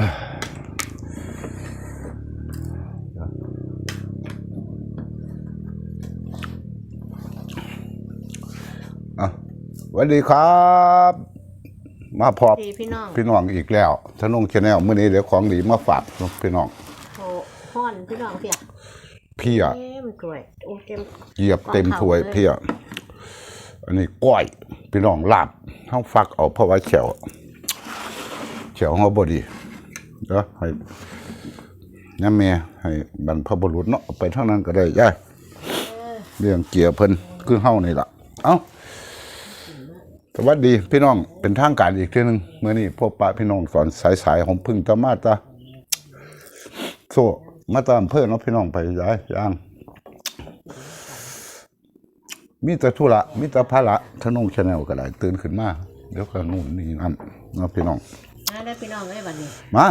อะสวัสดีครับ มาพบดีพี่น้องพี่น้องอีกแล้วทนงชาแนลมื้อนี้เดี๋ยวของดีมาฝากพี่น้องโอ้ห้อนพี่น้องเพียเพียเอ้มกล้วยโอ้เต็มเหยียบเต็มถ้วยเพียอันนี้ก้อยพี่น้องลาบเฮาฟักเอาเพราะว่าแฉวแฉวเฮาบ่ดี เด้อให้น้าแม่ให้บรรพบุรุษเนาะเอาไปเท่านั้นก็ได้ย่ายเรื่องเกียร์เพิ่นคือเฮานี่ล่ะ เอ้าสวัสดีพี่น้องเป็นทางการอีกทีหนึงเมื่อนี้พบปะพี่น้องสอนสายๆของพึ่งตะมาตาโซ่มาตามเพื่อนเนาะพี่น้องไปย้ายย่าง มีแต่ธุระมีแต่ภาระทนงชาแนลก็ได้ตื่นขึ้นมาเดี๋ยวก็นู่นนี่นั่นเนาะพี่น้อง มาได้พี่น้องเลยบัดนี้มา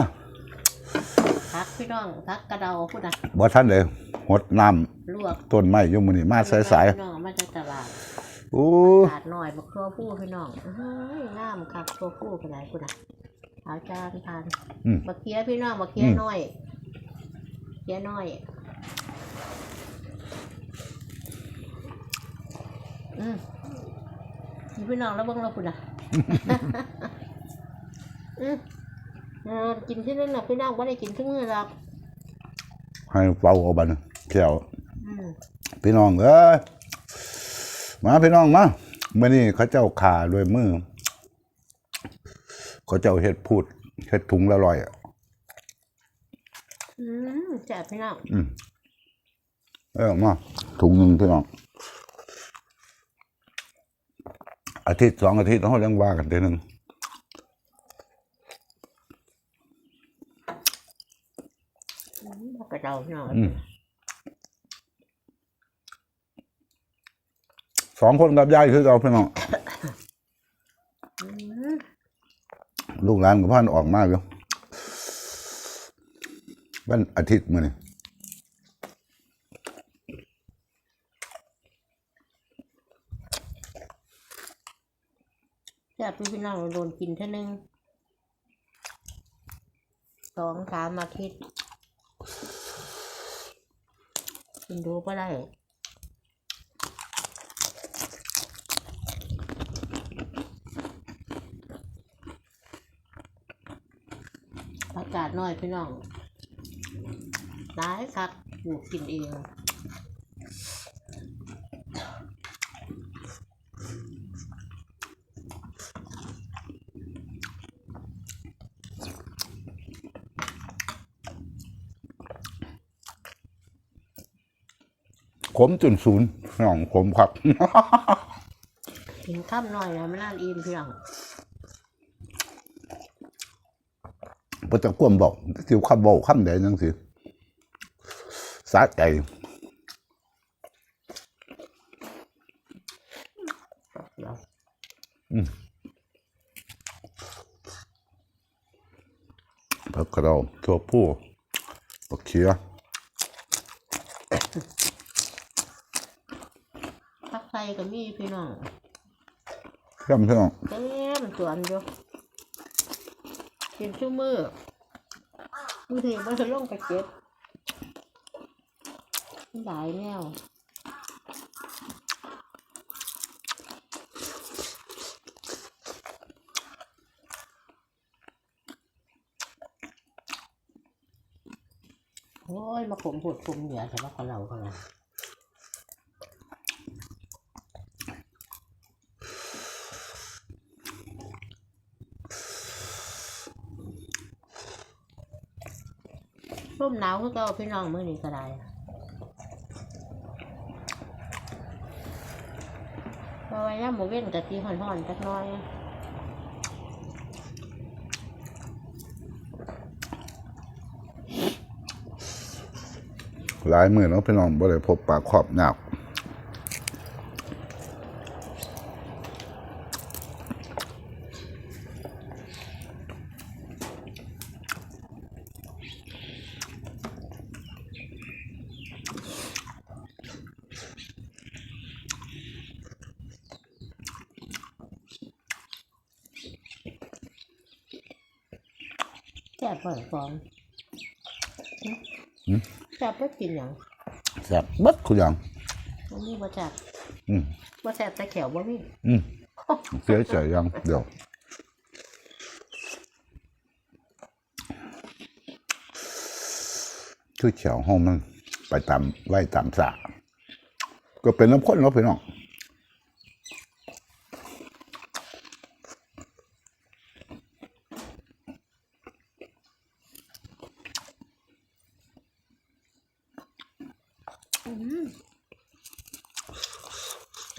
พักพี่น้องพักกระเดาพูดนะบ่ทันเลยหดน้ลวกำต้นไม้อยู่มื้อนี้มาสายพี่น้องมาจากตลาดๆโอ้ตลาดหน่อยบักตัวผู้พี่น้องเฮ้ยงามคักตัวผู้เป็นไรพูดนะเอาจานทานอืม บักเคี้ยพี่น้องบักเคี้ยอืม น้อยเคี้ยน้อย อืมนี่พี่น้องแล้วเบิ่งเราพูดนะอืม เออกินที่นั่นนะพี่น้องไม่ได้กินที่มือหรอกให้เป่าเอาบัดนแก้วอืมพี่น้องเอ้ยมาพี่น้องมาเมื่อนี้เขาเจ้าขาด้วยมือเขาเจ้าเฮ็ดพูดเฮ็ดถุงละร้อยอะอืมแซ่บพี่น้องอืมเออมาถุงหนึ่งพี่น้องอาทิตย์สองอาทิตย์เขาเรียงว่ากันเดือนหนึ่ง อืม ผักกระเดาพี่น้องอืมสองคนกับยายคือเราพี่น้องอืมลูกหลานกับพ่านออกมากอยู่วันอาทิตย์มื่อนี้แซ่บพี่น้องโดนกินเท่านึงสองสามอาทิตย์ กินดูก็ได้อากาศน้อยพี่น้องร้ายคับปลูกกินเอง ขมจนศูนย์พี่น้องขมครับ กินข้ามหน่อยนะไม่น่าอิ่มพี่น้องพระเจ้ากวมบอกสิวคำบอกคำใดจังสิสาใจเดี๋ยวพระกระเราตัวผู้ปักเขีย พักไทยก็มีพี่น้องเข้มพี่น้องเต็มสวนอยู่กินชั่วมือมือถือมันจะลงไปเก็บหลายแนวโอ้ยมาขมผดขมเหนือแต่ว่าเขาเราเขาเรา ร่มหนาวคือเก็พี่น้องมื้อนี้ก็ได้เพราะว่าย่าหมูเว้นกะทิห่อนๆจักหน้อยหลายมือเนาะพี่น้องบ่ได้พบปากขอบหนัก แซ่บเปิดฟองหืมแซ่บเปิดกินอย่างแซ่บเบัดคุณยังอันนี้บ่แซ่บอืมบ่แซ่บแต่แขวบ่มีอืมเสียใจยังเดี๋ยวคือเฉียวห้องมันไปตามไว้ตามสระก็เป็นน้ำข้นเนาะพี่น้อง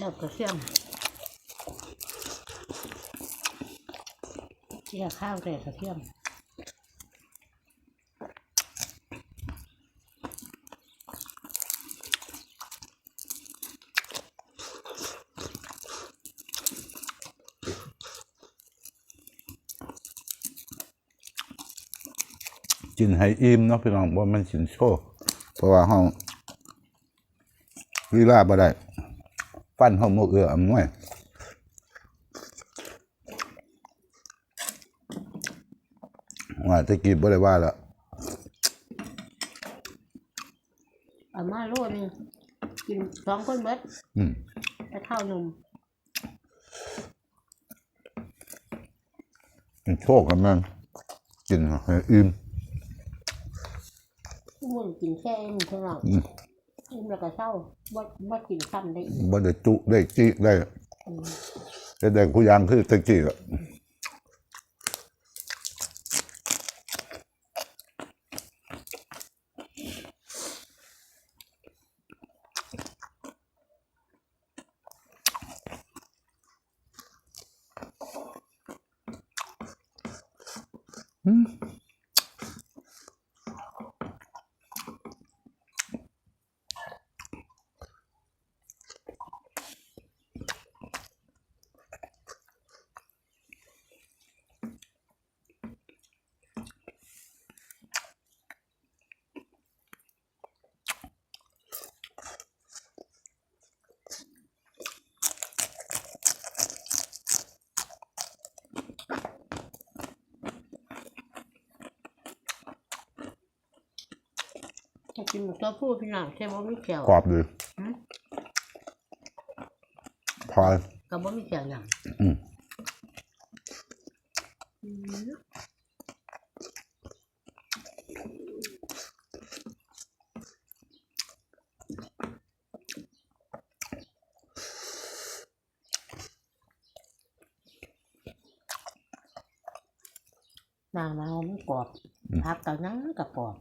แซ่บกระเทียมเจียข้าวแต่กระเทียมกินให้อิ่มเนาะพี่น้องว่ามันสินโชว์เพราะว่าห้องลีลาบ่ได้ ฟันห้องโมเอืออำนวยว่าแตะกี้บ่ได้ว่าละเอามาโลนึงกินสองคนเบิดอืมแต่ข้าวนมมันโชคกันมันกินให้อิ่มทุกมื้อกินแค่เองเท่านั้นอื มอิ่มแล้วก็เศร้าบ่บ่กินซ้ำได้อีกบ่ได้จุได้จิได้ได้ได้กูยางคือตะกี้อะถ้า กินหมูตัวผู้พี่น้องแค่บ่มีแขวกรอบดีหืมพอก็บ่มีแขวอย่างอืมอืมนางนาวมันกรอบพักกับนังกับกรอบ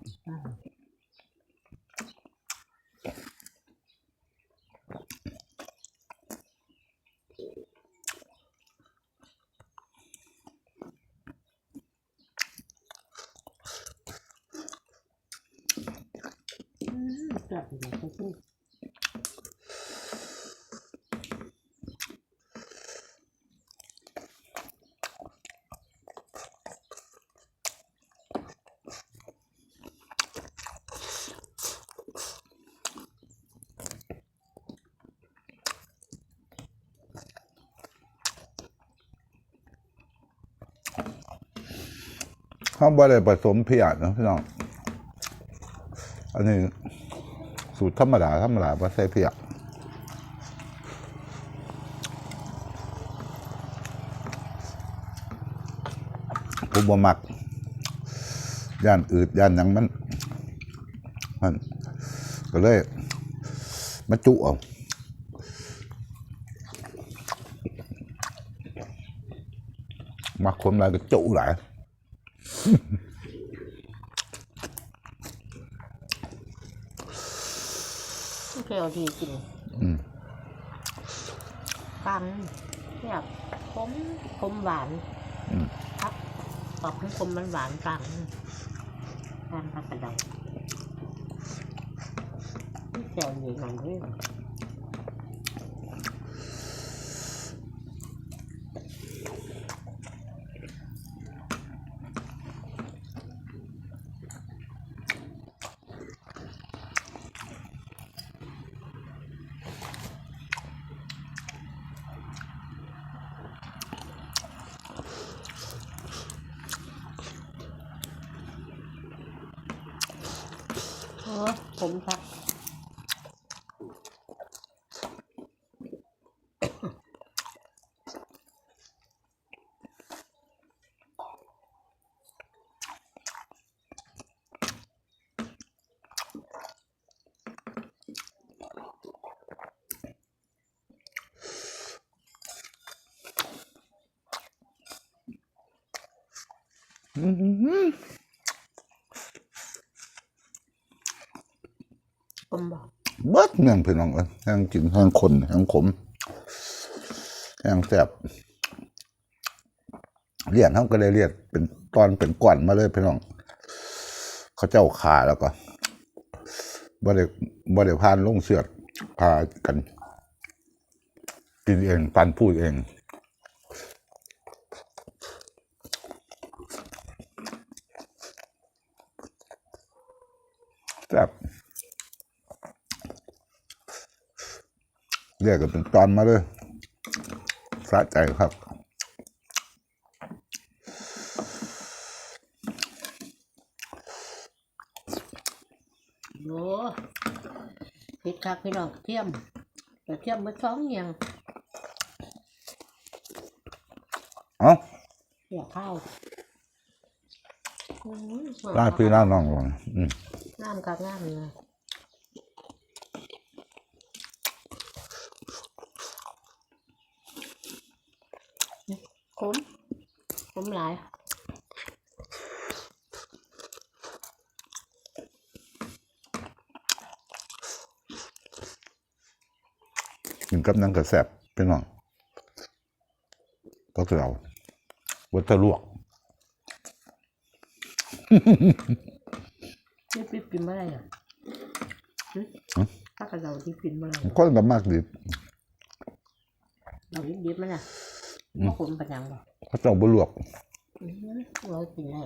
มแซ่บอยู่เลยพี่เขาบ่ได้ผสมเพียดนะพี่น้อง อันนี้ สูตรธรรมดาธรรมดาบ่ใส่เพียดผมบ่มักย่านอืดย่านหยังมัน มัน ก็เลยมาจุเอามักคนหลายก็จุหลาย แค่เอาดีกินอืมปังแบบคมคมหวานอืม ครับออกให้คมมันหวานปังปังพักกระไดนี่แซวอยู่หนังด้วย พ อ ผมค่ะผมบอก เบิดเมืองพี่น้องเอ้ยแห้งกินแห้งคนแห้งขมแห้งแสบเลียดเขาก็เลยเลียดเป็นตอนเป็นก่อนมาเลยพี่น้อง เขาเจ้าขาแล้วก็บ่ได้บ่ได้พานลงเสือดพากัน กินเองปันพูดเอง เรียกกันเป็นตอนมาเลยสะใจครับโอ้พิดคักพี่น้องเทียมแต่เทียมมาช้องเงียงเอ้าเกี่ยวข้าวอืมลาพี่ลาน้องลงอืมน้ำกับน้ำเลย ขมขมหลายกินกับนังกระแสบพี่น้องก็เราวัตถุลวกนี่ปิ๊บกินไม่ได้เหรอหึถ้ากระเราที่กินไม่ได้คนกับมากดิบเราดิบดิบๆมันอะ ว่าคนปัญญังบ่เขาเจ้าบ่ลวกอือหือเรากินได้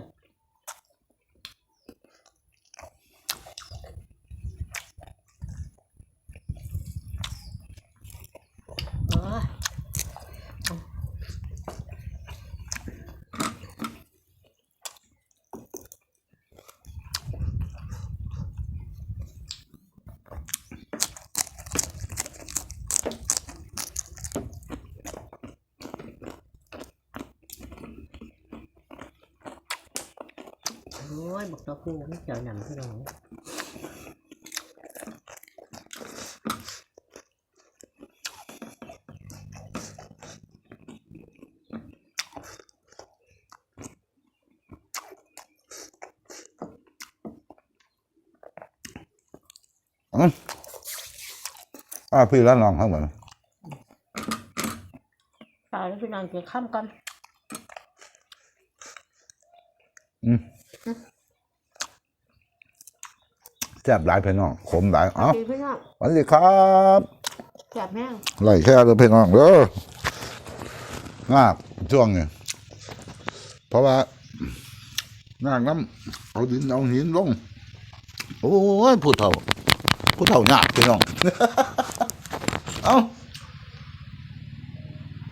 อ๋อ โอ้ยบอกตัวผู้ไม่เจียวหนำพี่น้องอื้ออ่าพี่ละน้องทั้งหมดตายแล้วพี่น้องกินข้ามกัน แซ่บหลายพี่น้องขมหลายเอ้ากินพี่น้องสวัสดีครับแซ่บแห้งไล่แค่เลยพี่น้องเด้อมากช่วงนี้เพราะว่าน้ำน้ำเอาดินเอาหินลงโอ้ยผู้เฒ่าผู้เฒ่ายากพี่น้องเอ้า